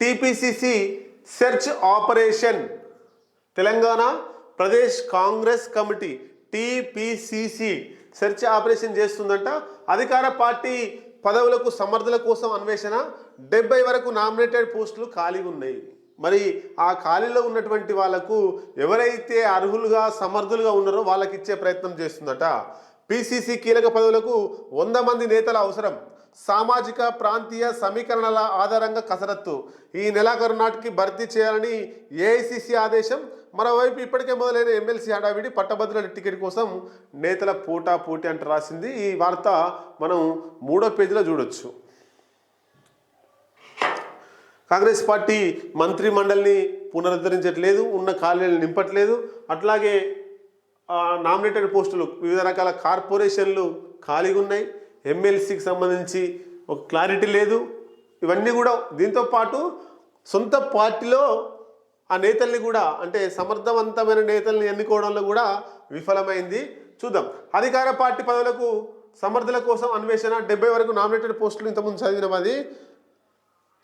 TPCC search operation. Telangana Pradesh Congress committee TPCC search operation చేస్తుందంట. అధికార party పదవులకు సమర్థుల కోసం అన్వేషణ. డెబ్బై వరకు నామినేటెడ్ పోస్టులు ఖాళీగా ఉన్నాయి మరి ఆ ఖాళీలో ఉన్నటువంటి వాళ్ళకు ఎవరైతే అర్హులుగా సమర్థులుగా ఉన్నారో వాళ్ళకి ఇచ్చే ప్రయత్నం చేస్తుందట. పిసిసి కీలక పదవులకు వంద మంది నేతల అవసరం. సామాజిక ప్రాంతీయ సమీకరణల ఆధారంగా కసరత్తు. ఈ నెలాఖరు నాటికి భర్తీ చేయాలని ఏఐసిసి ఆదేశం. మరోవైపు ఇప్పటికే మొదలైన ఎమ్మెల్సీ హడావిడి పట్టభద్రుల టికెట్ కోసం నేతల పోటా పోటీ అంటూ రాసింది. ఈ వార్త మనం మూడో పేజీలో చూడొచ్చు. కాంగ్రెస్ పార్టీ మంత్రి మండలిని పునరుద్ధరించట్లేదు ఉన్న ఖాళీలను నింపట్లేదు. అట్లాగే నామినేటెడ్ పోస్టులు వివిధ రకాల కార్పొరేషన్లు ఖాళీగా ఉన్నాయి. ఎమ్మెల్సీకి సంబంధించి ఒక క్లారిటీ లేదు. ఇవన్నీ కూడా దీంతో పాటు సొంత పార్టీలో ఆ నేతల్ని కూడా అంటే సమర్థవంతమైన నేతల్ని ఎన్నుకోవడంలో కూడా విఫలమైంది. చూద్దాం. అధికార పార్టీ పదవులకు సమర్థుల కోసం అన్వేషణ డెబ్బై వరకు నామినేటెడ్ పోస్టులు ఇంతకుముందు చదివినది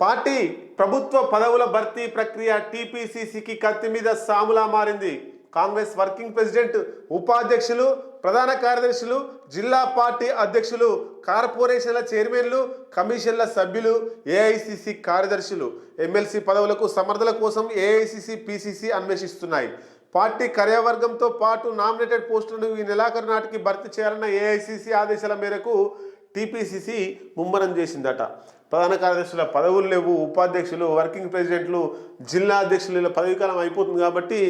పార్టీ ప్రభుత్వ పదవుల భర్తీ ప్రక్రియ టీపీసీసీకి కత్తి మీద సాములా మారింది. కాంగ్రెస్ వర్కింగ్ ప్రెసిడెంట్ ఉపాధ్యక్షులు ప్రధాన కార్యదర్శులు జిల్లా పార్టీ అధ్యక్షులు కార్పొరేషన్ల చైర్మన్లు కమిషన్ల సభ్యులు ఏఐసిసి కార్యదర్శులు. ఎమ్మెల్సీ పదవులకు సమర్థుల కోసం ఏఐసిసి పిసిసి అన్వేషిస్తున్నాయి. పార్టీ కార్యవర్గంతో పాటు నామినేటెడ్ పోస్టులను ఈ నెలాఖరు నాటికి భర్తీ చేయాలన్న ఏఐసిసి ఆదేశాల మేరకు టీపీసీసీ ముమ్మరం చేసిందట. ప్రధాన కార్యదర్శుల పదవులు లేవు ఉపాధ్యక్షులు వర్కింగ్ ప్రెసిడెంట్లు జిల్లా అధ్యక్షులు ఇలా పదవీకాలం అయిపోతుంది కాబట్టి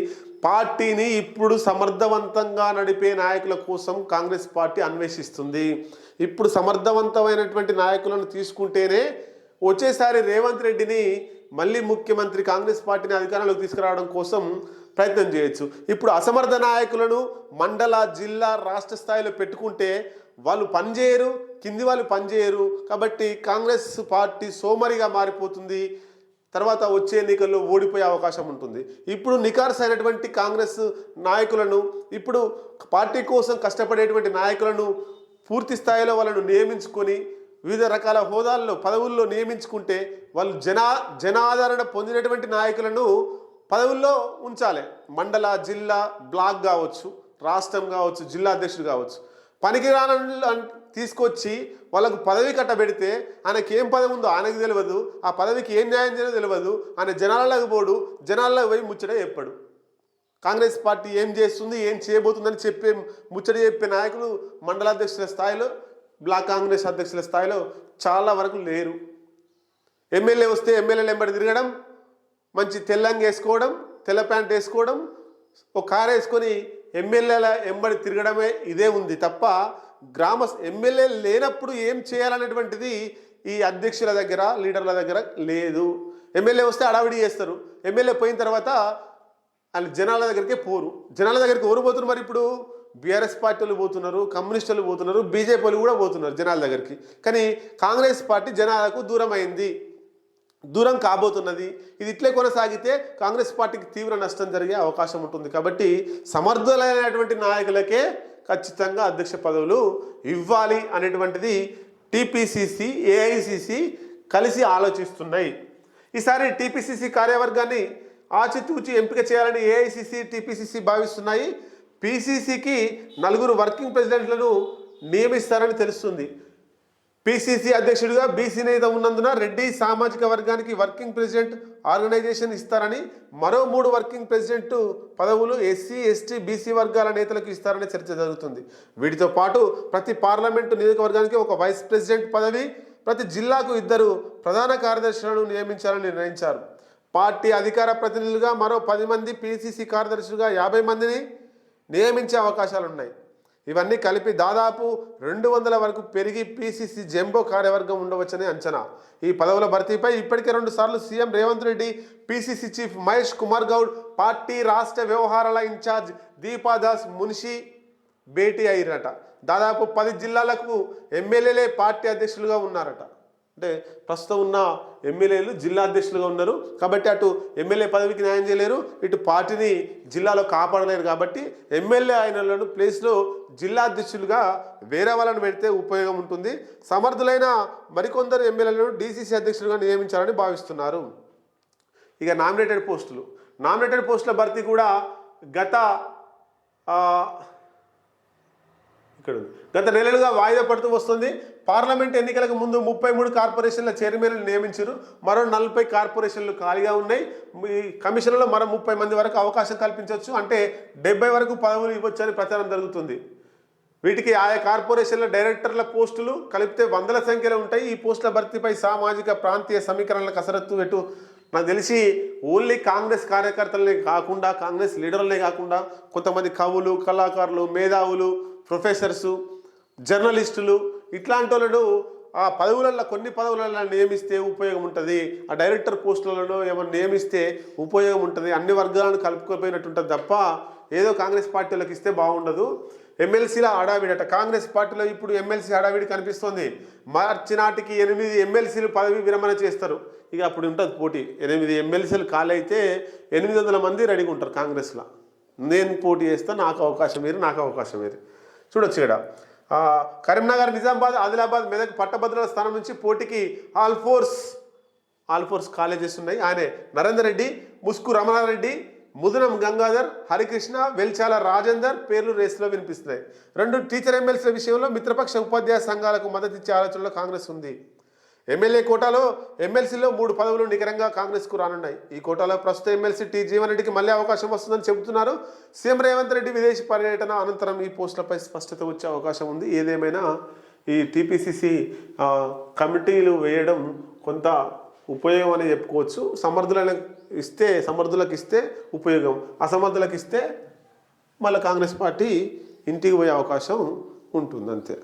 పార్టీని ఇప్పుడు సమర్థవంతంగా నడిపే నాయకుల కోసం కాంగ్రెస్ పార్టీ అన్వేషిస్తుంది. ఇప్పుడు సమర్థవంతమైనటువంటి నాయకులను తీసుకుంటేనే వచ్చేసారి రేవంత్ రెడ్డిని మళ్ళీ ముఖ్యమంత్రి కాంగ్రెస్ పార్టీని అధికారంలోకి తీసుకురావడం కోసం ప్రయత్నం చేయొచ్చు. ఇప్పుడు అసమర్థ నాయకులను మండల జిల్లా రాష్ట్ర స్థాయిలో పెట్టుకుంటే వాళ్ళు పనిచేయరు కింది వాళ్ళు పనిచేయరు. కాబట్టి కాంగ్రెస్ పార్టీ సోమరిగా మారిపోతుంది. తర్వాత వచ్చే ఎన్నికల్లో ఓడిపోయే అవకాశం ఉంటుంది. ఇప్పుడు నికార్స్ అయినటువంటి కాంగ్రెస్ నాయకులను ఇప్పుడు పార్టీ కోసం కష్టపడేటువంటి నాయకులను పూర్తి స్థాయిలో వాళ్ళను నియమించుకొని వివిధ రకాల హోదాల్లో పదవుల్లో నియమించుకుంటే వాళ్ళు జనా జనాదరణ పొందినటువంటి నాయకులను పదవుల్లో ఉంచాలి. మండల జిల్లా బ్లాక్ కావచ్చు రాష్ట్రం కావచ్చు జిల్లా అధ్యక్షుడు కావచ్చు. పనికిరాని తీసుకొచ్చి వాళ్ళకు పదవి కట్టబెడితే ఆయనకి ఏం పదవి ఉందో ఆయనకు తెలియదు ఆ పదవికి ఏం న్యాయం చేయాలో తెలియదు ఆయన జనాలకు పోడు జనాలకు పోయి ముచ్చట చెప్పాడు. కాంగ్రెస్ పార్టీ ఏం చేస్తుంది ఏం చేయబోతుందని చెప్పే ముచ్చట చెప్పే నాయకులు మండలాధ్యక్షుల స్థాయిలో బ్లాక్ కాంగ్రెస్ అధ్యక్షుల స్థాయిలో చాలా వరకు లేరు. ఎమ్మెల్యే వస్తే ఎమ్మెల్యేలు వెంబడి తిరగడం మంచి తెల్లంగా వేసుకోవడం తెల్ల ప్యాంట్ వేసుకోవడం ఒక కారు వేసుకొని ఎమ్మెల్యేల ఎంబడి తిరగడమే ఇదే ఉంది తప్ప గ్రామ ఎమ్మెల్యే లేనప్పుడు ఏం చేయాలనేటువంటిది ఈ అధ్యక్షుల దగ్గర లీడర్ల దగ్గర లేదు. ఎమ్మెల్యే వస్తే అడావిడి చేస్తారు. ఎమ్మెల్యే పోయిన తర్వాత వాళ్ళు జనాల దగ్గరికే పోరు. జనాల దగ్గరికి ఎవరు పోతున్నారు మరి ఇప్పుడు? బీఆర్ఎస్ పార్టీలు పోతున్నారు కమ్యూనిస్టులు పోతున్నారు బీజేపీలు కూడా పోతున్నారు జనాల దగ్గరికి. కానీ కాంగ్రెస్ పార్టీ జనాలకు దూరం అయింది దూరం కాబోతున్నది. ఇది ఇట్లే కొనసాగితే కాంగ్రెస్ పార్టీకి తీవ్ర నష్టం జరిగే అవకాశం ఉంటుంది. కాబట్టి సమర్థులైనటువంటి నాయకులకే ఖచ్చితంగా అధ్యక్ష పదవులు ఇవ్వాలి అనేటువంటిది టీపీసీసీ ఏఐసిసి కలిసి ఆలోచిస్తున్నాయి. ఈసారి టీపీసీసీ కార్యవర్గాన్ని ఆచితూచి ఎంపిక చేయాలని ఏఐసిసి టీపీసీసీ భావిస్తున్నాయి. పీసీసీకి నలుగురు వర్కింగ్ ప్రెసిడెంట్లను నియమిస్తారని తెలుస్తుంది. పిసిసి అధ్యక్షుడిగా బీసీ నేత ఉన్నందున రెడ్డి సామాజిక వర్గానికి వర్కింగ్ ప్రెసిడెంట్ ఆర్గనైజేషన్ ఇస్తారని మరో మూడు వర్కింగ్ ప్రెసిడెంట్ పదవులు ఎస్సీ ఎస్టీ బీసీ వర్గాల నేతలకు ఇస్తారని చర్చ జరుగుతుంది. వీటితో పాటు ప్రతి పార్లమెంటు నియోజకవర్గానికి ఒక వైస్ ప్రెసిడెంట్ పదవి ప్రతి జిల్లాకు ఇద్దరు ప్రధాన కార్యదర్శులను నియమించాలని నిర్ణయించారు. పార్టీ అధికార ప్రతినిధులుగా మరో పది మంది పిసిసి కార్యదర్శులుగా యాభై మందిని నియమించే అవకాశాలు ఉన్నాయి ఇవన్నీ కలిపి దాదాపు రెండు వందల వరకు పెరిగి పిసిసి జంబో కార్యవర్గం ఉండవచ్చని అంచనా. ఈ పదవుల భర్తీపై ఇప్పటికే రెండు సార్లు CM Revanth Reddy PCC chief Mahesh Kumar Goud party రాష్ట్ర వ్యవహారాల ఇన్ఛార్జ్ దీపాదాస్ మున్షి భేటీ అయ్యారట. దాదాపు పది జిల్లాలకు ఎమ్మెల్యేలే పార్టీ అధ్యక్షులుగా ఉన్నారట. అంటే ప్రస్తుతం ఉన్న ఎమ్మెల్యేలు జిల్లా అధ్యక్షులుగా ఉన్నారు. కాబట్టి అటు ఎమ్మెల్యే పదవికి న్యాయం చేయలేరు ఇటు పార్టీని జిల్లాలో కాపాడలేరు కాబట్టి ఎమ్మెల్యే అయిన ప్లేస్లో జిల్లా అధ్యక్షులుగా వేరే వాళ్ళని పెడితే ఉపయోగం ఉంటుంది. సమర్థులైన మరికొందరు ఎమ్మెల్యేలను డీసీసీ అధ్యక్షులుగా నియమించాలని భావిస్తున్నారు. ఇక నామినేటెడ్ పోస్టులు. నామినేటెడ్ పోస్టుల భర్తీ కూడా గత ఇక్కడ గత నెలలుగా వాయిదా పడుతూ వస్తుంది. పార్లమెంట్ ఎన్నికలకు ముందు ముప్పై మూడు కార్పొరేషన్ల చైర్మన్లు నియమించారు. మరో నలభై కార్పొరేషన్లు ఖాళీగా ఉన్నాయి. ఈ కమిషన్లో మరో ముప్పై మంది వరకు అవకాశం కల్పించవచ్చు. అంటే డెబ్బై వరకు పదవులు ఇవ్వచ్చు అని ప్రచారం జరుగుతుంది. వీటికి ఆయా కార్పొరేషన్ల డైరెక్టర్ల పోస్టులు కలిపితే వందల సంఖ్యలో ఉంటాయి. ఈ పోస్టుల భర్తీపై సామాజిక ప్రాంతీయ సమీకరణల కసరత్తు ఎటు నాకు తెలిసి ఓన్లీ కాంగ్రెస్ కార్యకర్తలనే కాకుండా కాంగ్రెస్ లీడర్లనే కాకుండా కొంతమంది కవులు కళాకారులు మేధావులు ప్రొఫెసర్సు జర్నలిస్టులు ఇట్లాంటి వాళ్ళను ఆ పదవులలో కొన్ని పదవులలో నియమిస్తే ఉపయోగం ఉంటుంది ఆ డైరెక్టర్ పోస్టులలో ఏమైనా నియమిస్తే ఉపయోగం ఉంటుంది అన్ని వర్గాలను కలుపుకోపోయినట్టు ఉంటుంది తప్ప ఏదో కాంగ్రెస్ పార్టీలకు ఇస్తే బాగుండదు. ఎమ్మెల్సీల అట కాంగ్రెస్ పార్టీలో ఇప్పుడు ఎమ్మెల్సీ హడావిడి కనిపిస్తోంది. మార్చి నాటికి ఎనిమిది ఎమ్మెల్సీలు పదవి విరమణ చేస్తారు. ఇక అప్పుడు ఉంటుంది పోటీ. ఎనిమిది ఎమ్మెల్సీలు ఖాళీ అయితే ఎనిమిది వందల మంది రెడీగా ఉంటారు కాంగ్రెస్లో. నేను పోటీ చేస్తా నాకు అవకాశం మీరు నాకు అవకాశం మీరు చూడొచ్చు ఇక్కడ కరీంనగర్ నిజామాబాద్ ఆదిలాబాద్ మెదక్ పట్టభద్రుల స్థానం నుంచి పోటీకి Alphores Alphores colleges ఉన్నాయి. ఆయనే నరేందర్ రెడ్డి ముస్కు రమణారెడ్డి ముదనం గంగాధర్ హరికృష్ణ వెల్చాల రాజేందర్ పేర్లు రేసులో వినిపిస్తున్నాయి. రెండు టీచర్ ఎమ్మెల్సీల విషయంలో మిత్రపక్ష ఉపాధ్యాయ సంఘాలకు మద్దతు ఇచ్చే ఆలోచనలో కాంగ్రెస్ ఉంది. ఎమ్మెల్యే కోటాలో ఎమ్మెల్సీలో మూడు పదవులు నికరంగా కాంగ్రెస్కు రానున్నాయి. ఈ కోటాలో ప్రస్తుత ఎమ్మెల్సీ టీ జీవన్ రెడ్డికి మళ్ళీ అవకాశం వస్తుందని చెబుతున్నారు. సీఎం రేవంత్ రెడ్డి విదేశీ పర్యటన అనంతరం ఈ పోస్టులపై స్పష్టత వచ్చే అవకాశం ఉంది. ఏదేమైనా ఈ టీపీసీసీ కమిటీలు వేయడం కొంత ఉపయోగం అని చెప్పుకోవచ్చు. సమర్థులను ఇస్తే సమర్థులకు ఇస్తే ఉపయోగం. అసమర్థులకు ఇస్తే మళ్ళీ కాంగ్రెస్ పార్టీ ఇంటికి పోయే అవకాశం ఉంటుంది అంతే